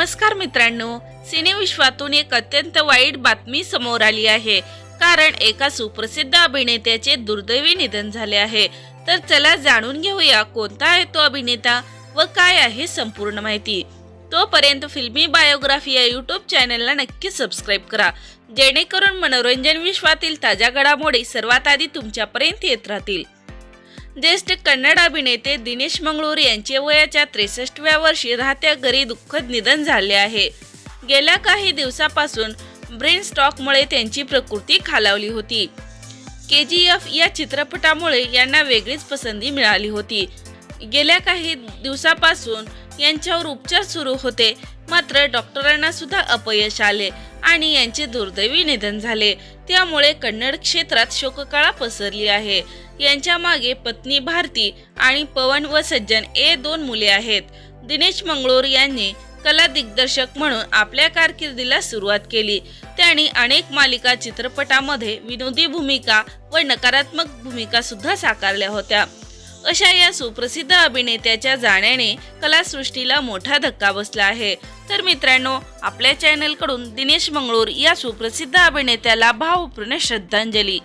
नमस्कार मित्रांनो सिनेविश्वातून एक अत्यंत वाईट बातमी समोर आली आहे. कारण एका सुप्रसिद्ध अभिनेत्याचे दुर्दैवी निधन झाले आहे. तर चला जाणून घेऊया कोणता आहे तो अभिनेता व काय आहे संपूर्ण माहिती. तोपर्यंत फिल्मी बायोग्राफी या युट्यूब चॅनलला नक्की सबस्क्राईब करा. जेणेकरून मनोरंजन विश्वातील ताज्या घडामोडी सर्वात आधी तुमच्यापर्यंत येत राहतील. ज्येष्ठ कन्नड अभिनेते दिनेश मंगळूर यांचे वयाच्या त्रेसष्टव्या वर्षी राहत्या घरी दुःखद निधन झाले आहे. गेल्या काही दिवसापासून ब्रेन स्टॉकमुळे त्यांची प्रकृती खालावली होती. के जी एफ या चित्रपटामुळे यांना वेगळीच पसंती मिळाली होती. गेल्या काही दिवसापासून यांच्यावर उपचार सुरू होते मात्र डॉक्टरांना सुद्धा अपयश आले. आणि यांचे दुर्दैवी निधन झाले. त्यामुळे कन्नड क्षेत्रात शोककळा पसरली आहे. यांच्या मागे पत्नी भारती आणि पवन व सज्जन हे दोन मुले आहेत. दिनेश मंगळूर यांनी कला दिग्दर्शक म्हणून आपल्या कारकिर्दीला सुरुवात केली. त्यांनी अनेक मालिका चित्रपटामध्ये विनोदी भूमिका व नकारात्मक भूमिका सुद्धा साकारल्या होत्या. अशा या सुप्रसिद्ध अभिनेत्याच्या जाण्याने कलासृष्टीला मोठा धक्का बसला आहे. तर मित्रांनो आपल्या चॅनलकडून दिनेश मंगळूर या सुप्रसिद्ध अभिनेत्याला भावपूर्ण श्रद्धांजली.